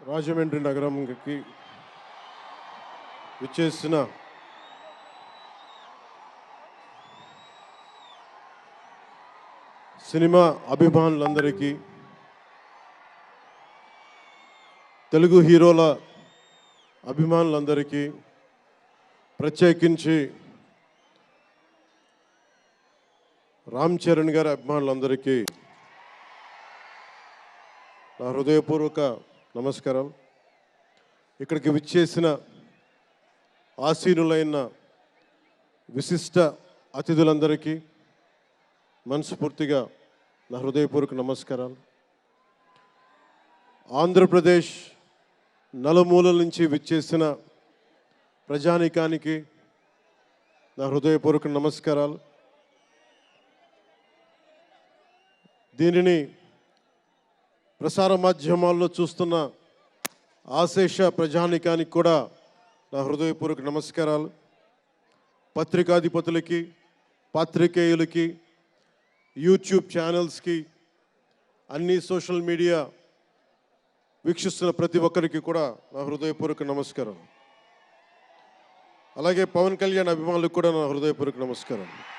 రాజమండ్రి నగరంకి విచ్చేసిన సినిమా అభిమానులందరికీ తెలుగు హీరోల అభిమానులందరికీ ప్రత్యేకించి రామ్ చరణ్ గారి అభిమానులందరికీ నా హృదయపూర్వక నమస్కారం. ఇక్కడికి విచ్చేసిన ఆసీనులైన విశిష్ట అతిథులందరికీ మనస్ఫూర్తిగా నా హృదయపూర్వక నమస్కారాలు. ఆంధ్రప్రదేశ్ నలుమూలల నుంచి విచ్చేసిన ప్రజానీకానికి నా హృదయపూర్వక నమస్కారాలు. దీనిని ప్రసార మాధ్యమాల్లో చూస్తున్న ఆశేష ప్రజానికానికి కూడా నా హృదయపూర్వక నమస్కారాలు. పత్రికాధిపతులకి పాత్రికేయులకి యూట్యూబ్ ఛానల్స్కి అన్ని సోషల్ మీడియా వీక్షిస్తున్న ప్రతి ఒక్కరికి కూడా నా హృదయపూర్వక నమస్కారం అలాగే పవన్ కళ్యాణ్ అభిమానులకు కూడా నా హృదయపూర్వక నమస్కారం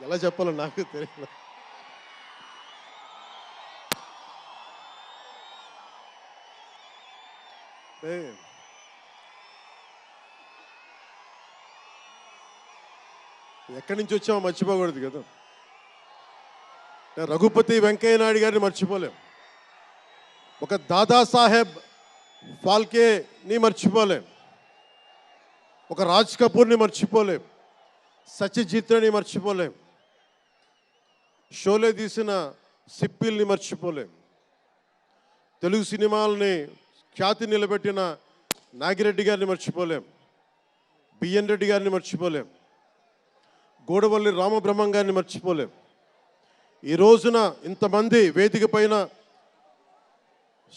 ఎలా చెప్పాలో నాకు తెలియదు. ఏ, ఎక్కడి నుంచి వచ్చామో మర్చిపోకూడదు కదా. రఘుపతి వెంకయ్య నాయుడు గారిని మర్చిపోలేం. ఒక దాదాసాహెబ్ ఫాల్కేని మర్చిపోలేం. ఒక రాజ్ కపూర్ని మర్చిపోలేం. సత్యజిత్ని మర్చిపోలేం. షోలే తీసిన సిప్పిల్ని మర్చిపోలేం. తెలుగు సినిమాలని ఖ్యాతి నిలబెట్టిన నాగిరెడ్డి గారిని మర్చిపోలేం. బిఎన్ రెడ్డి గారిని మర్చిపోలేం. గోడవల్లి రామబ్రహ్మం గారిని మర్చిపోలేం. ఈ రోజున ఇంతమంది వేదిక పైన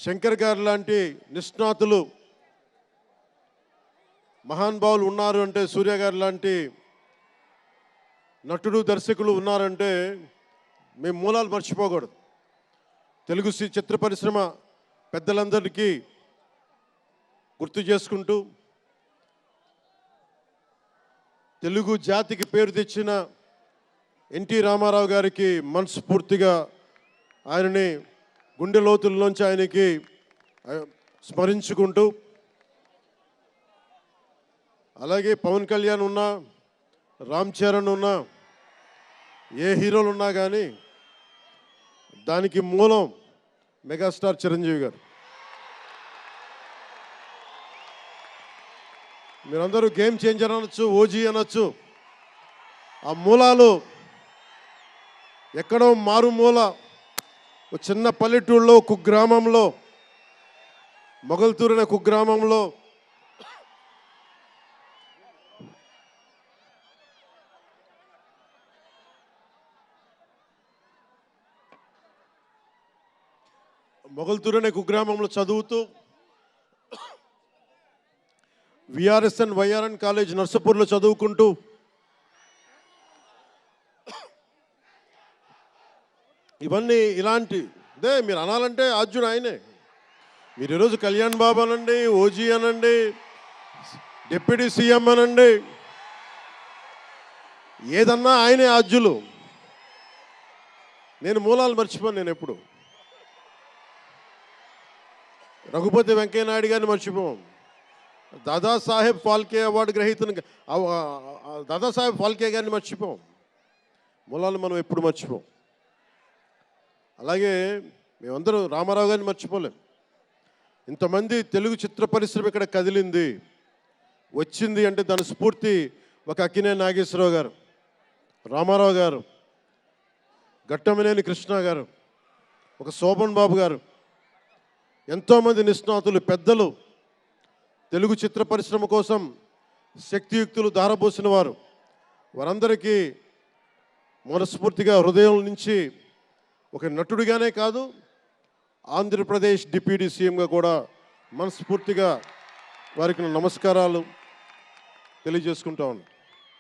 శంకర్ గారు లాంటి నిష్ణాతులు మహానుభావులు ఉన్నారు అంటే సూర్య గారు లాంటి నటుడు దర్శకులు ఉన్నారంటే మేము మూలాలు మర్చిపోకూడదు. తెలుగు చిత్ర పరిశ్రమ పెద్దలందరికీ గుర్తు చేసుకుంటూ తెలుగు జాతికి పేరు తెచ్చిన ఎన్టీ రామారావు గారికి మనస్ఫూర్తిగా ఆయనని గుండె లోతుల్లోంచి ఆయనకి స్మరించుకుంటూ అలాగే పవన్ కళ్యాణ్ ఉన్నా రామ్ చరణ్ ఉన్నా ఏ హీరోలు ఉన్నా కానీ దానికి మూలం మెగాస్టార్ చిరంజీవి గారు. మీరందరూ గేమ్ చేంజర్ అనొచ్చు ఓజీ అనొచ్చు. ఆ మూలాలు ఎక్కడో మారుమూల ఒక చిన్న పల్లెటూళ్ళలో కుగ్రామంలో మొగల్తూరిన కుగ్రామంలో మొగల్తూరు అనే కుగ్రామంలో చదువుతూ విఆర్ఎస్ఎన్ వైఆర్ఎన్ కాలేజ్ నర్సపూర్లో చదువుకుంటూ ఇవన్నీ ఇలాంటి అదే మీరు అనాలంటే అర్జున్ ఆయనే. మీరు ఈరోజు కళ్యాణ్ బాబు అనండి ఓజీ అనండి డిప్యూటీ సీఎం అనండి ఏదన్నా ఆయనే ఆజ్యులు నేను మూలాలు మర్చిపోను నేను ఎప్పుడు. రఘుపతి వెంకయ్య నాయుడు గారిని మర్చిపోం. దాదాసాహెబ్ ఫాల్కే అవార్డు గ్రహీతను దాదాసాహెబ్ ఫాల్కే గారిని మర్చిపోం. మూలాలు మనం ఎప్పుడు మర్చిపోం? అలాగే మేమందరూ రామారావు గారిని మర్చిపోలేం. ఇంతమంది తెలుగు చిత్ర పరిశ్రమ ఇక్కడ కదిలింది. వచ్చింది అంటే దాని స్ఫూర్తి ఒక అక్కినే నాగేశ్వరరావు గారు రామారావు గారు గట్టమనేని కృష్ణ గారు ఒక శోభన్ బాబు గారు ఎంతోమంది నిష్ణాతులు పెద్దలు తెలుగు చిత్ర పరిశ్రమ కోసం శక్తియుక్తులు దారబోసిన వారు. వారందరికీ మనస్ఫూర్తిగా హృదయం నుంచి ఒక నటుడిగానే కాదు ఆంధ్రప్రదేశ్ డిప్యూటీ సీఎంగా కూడా మనస్ఫూర్తిగా వారికి నమస్కారాలు తెలియజేసుకుంటా ఉన్నాను